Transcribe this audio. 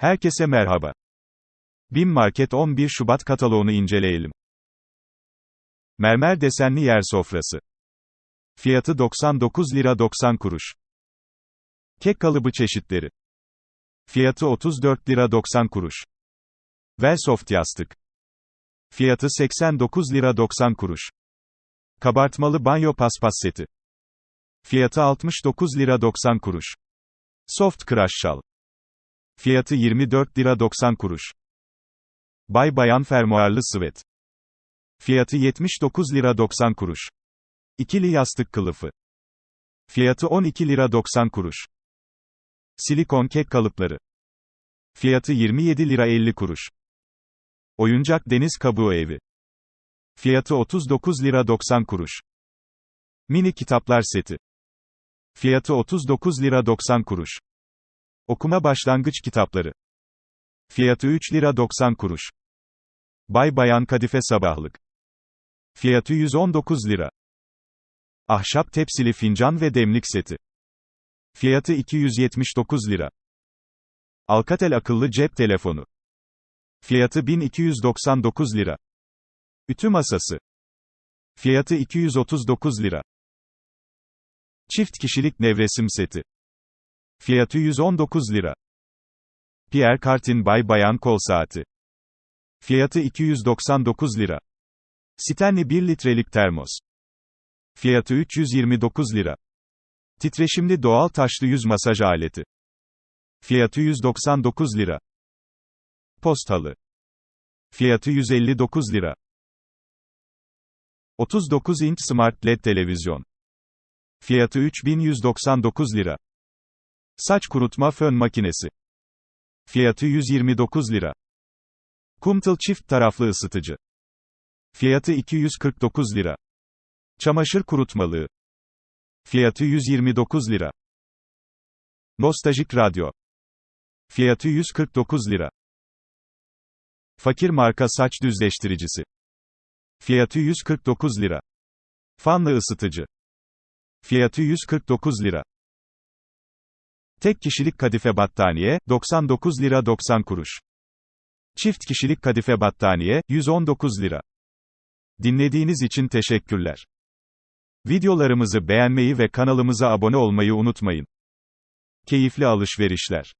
Herkese merhaba. BİM Market 11 Şubat kataloğunu inceleyelim. Mermer desenli yer sofrası. Fiyatı 99 lira 90 kuruş. Kek kalıbı çeşitleri. Fiyatı 34 lira 90 kuruş. Velsoft yastık. Fiyatı 89 lira 90 kuruş. Kabartmalı banyo paspas seti. Fiyatı 69 lira 90 kuruş. Soft crush şal. Fiyatı 24 lira 90 kuruş. Bay bayan fermuarlı sıvet. Fiyatı 79 lira 90 kuruş. İkili yastık kılıfı. Fiyatı 12 lira 90 kuruş. Silikon kek kalıpları. Fiyatı 27 lira 50 kuruş. Oyuncak deniz kabuğu evi. Fiyatı 39 lira 90 kuruş. Mini kitaplar seti. Fiyatı 39 lira 90 kuruş. Okuma başlangıç kitapları. Fiyatı 3 lira 90 kuruş. Bay Bayan Kadife Sabahlık. Fiyatı 119 lira. Ahşap tepsili fincan ve demlik seti. Fiyatı 279 lira. Alcatel akıllı cep telefonu. Fiyatı 1299 lira. Ütü masası. Fiyatı 239 lira. Çift kişilik nevresim seti. Fiyatı 119 lira. Pierre Cartin Bay Bayan kol saati. Fiyatı 299 lira. Stanley 1 litrelik termos. Fiyatı 329 lira. Titreşimli doğal taşlı yüz masaj aleti. Fiyatı 199 lira. Postalı. Fiyatı 159 lira. 39 inç Smart LED televizyon. Fiyatı 3199 lira. Saç kurutma fön makinesi. Fiyatı 129 lira. Kumtel çift taraflı ısıtıcı. Fiyatı 249 lira. Çamaşır kurutmalığı. Fiyatı 129 lira. Nostaljik radyo. Fiyatı 149 lira. Fakir marka saç düzleştiricisi. Fiyatı 149 lira. Fanlı ısıtıcı. Fiyatı 149 lira. Tek kişilik kadife battaniye, 99 lira 90 kuruş. Çift kişilik kadife battaniye, 119 lira. Dinlediğiniz için teşekkürler. Videolarımızı beğenmeyi ve kanalımıza abone olmayı unutmayın. Keyifli alışverişler.